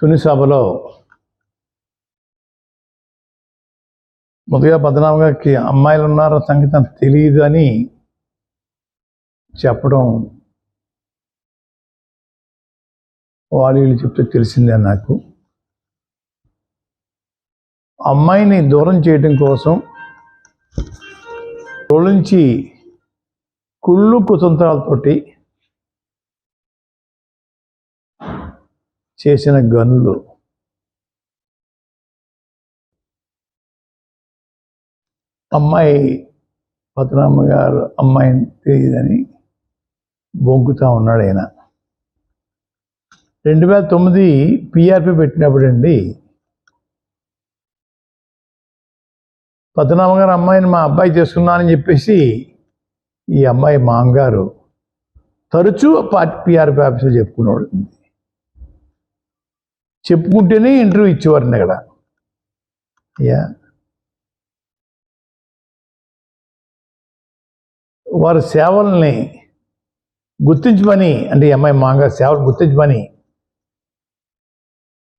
తుని సభలో ముందుగా పద్మనాభ గారికి అమ్మాయిలు ఉన్నారో సంగతి అంత తెలియదు అని చెప్పడం వాళ్ళు వీళ్ళు చెప్తే తెలిసిందే నాకు. అమ్మాయిని దూరం చేయడం కోసం నుంచి కుళ్ళు కుతంత్రాలతోటి చేసిన గనులు. అమ్మాయి పద్మనామ గారు అమ్మాయిని తెలియదని బొంకుతా ఉన్నాడు ఆయన. రెండు వేల తొమ్మిది పిఆర్పి పెట్టినప్పుడండి పద్మనామ గారు అమ్మాయిని మా అబ్బాయి చేసుకున్నానని చెప్పేసి ఈ అమ్మాయి మామగారు తరచూ పార్టీ పిఆర్పి ఆఫీసులు చెప్పుకునేవాడు చెప్పుకుంటేనే ఇంటర్వ్యూ ఇచ్చేవారిని అక్కడ యా. వారి సేవల్ని గుర్తించమని అంటే అమ్మాయి మాగా సేవలు గుర్తించమని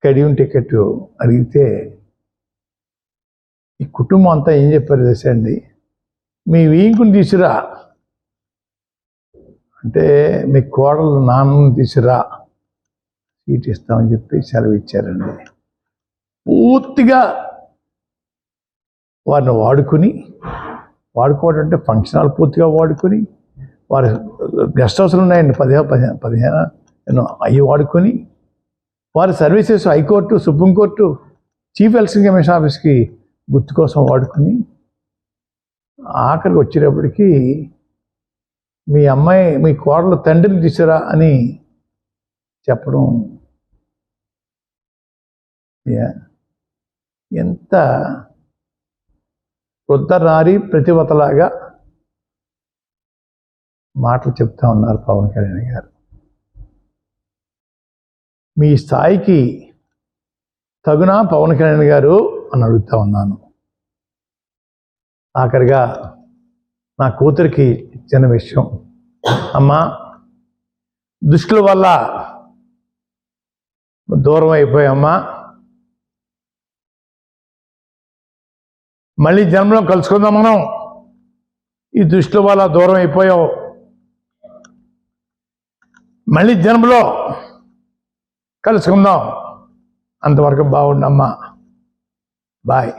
కడియం టికెట్ అడిగితే ఈ కుటుంబం అంతా ఏం చెప్పారు తెలుసా అండి? మీ వీంకుని తీసురా. అంటే మీ కోడలు నాన్నని తీసురా. సీట్ ఇస్తామని చెప్పి సెలవు ఇచ్చారండి పూర్తిగా వారిని వాడుకుని వాడుకోవడం అంటే ఫంక్షన్ హాల్ పూర్తిగా వాడుకొని వారి గెస్ట్ హౌస్లు ఉన్నాయండి పదిహేను పదిహేను పదిహేను అవి వాడుకొని వారి services high court supreme court chief election commission ఆఫీస్కి గుర్తు కోసం వాడుకొని ఆఖరికి వచ్చేటప్పటికి మీ అమ్మాయి మీ కోడలు తండ్రిని తీసురా అని చెప్పడం. ఎంత వృద్ధరారి ప్రతివతలాగా మాటలు చెప్తా ఉన్నారు పవన్ కళ్యాణ్ గారు. మీ స్థాయికి తగునా పవన్ కళ్యాణ్ గారు అని అడుగుతా ఉన్నాను. ఆఖరిగా నా కూతురికి చిన్న విషయం అమ్మా దుష్టుల వల్ల దూరం అయిపోయామ్మా మళ్ళీ జన్మలో కలుసుకుందాం మనం. ఈ దృష్టిలో వల్ల దూరం అయిపోయావు. మళ్ళీ జన్మలో కలుసుకుందాం. అంతవరకు బాగుండమ్మా. బాయ్.